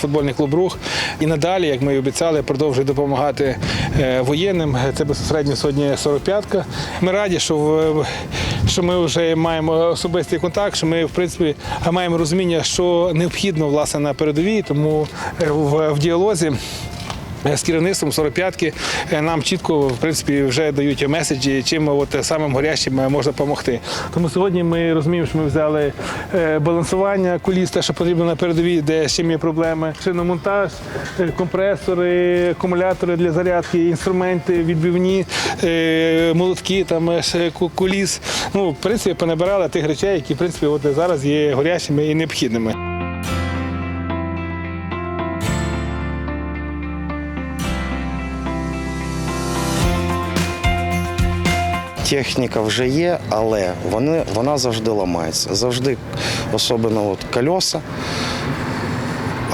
футбольний клуб Рух. І надалі, як ми і обіцяли, продовжує допомагати е, воєнним. Це безпосередньо сьогодні 45-ка. Ми раді, що, в- що ми вже маємо особистий контакт, що ми в принципі маємо розуміння, що необхідно власне на передовій, тому е, в, в діалозі. Е, З керівництвом 45-ки е, нам чітко в принципі вже дають меседжі, чим от самим горящим е, можна допомогти. Тому сьогодні ми розуміємо, що ми взяли е, балансування куліс, те, що потрібно на передовій, де з чим є проблеми, шиномонтаж, е, компресори, акумулятори для зарядки, інструменти, відбивні, е, молотки, там е, куліс. Ну, в принципі, понабирали тих речей, які в принципі от зараз є горящими і необхідними. Техніка вже є, але вони, вона завжди ламається. Завжди, особливо от кольоса,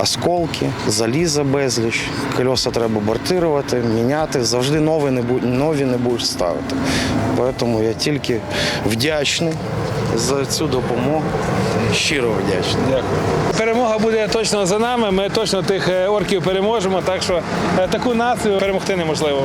осколки, заліза безліч. Кольоса треба бортирувати, міняти. Завжди нові не, бу- нові не будеш ставити. Тому я тільки вдячний за цю допомогу. Щиро вдячний. Дякую. Перемога буде точно за нами. Ми точно тих е, орків переможемо. Так що е, таку націю перемогти неможливо.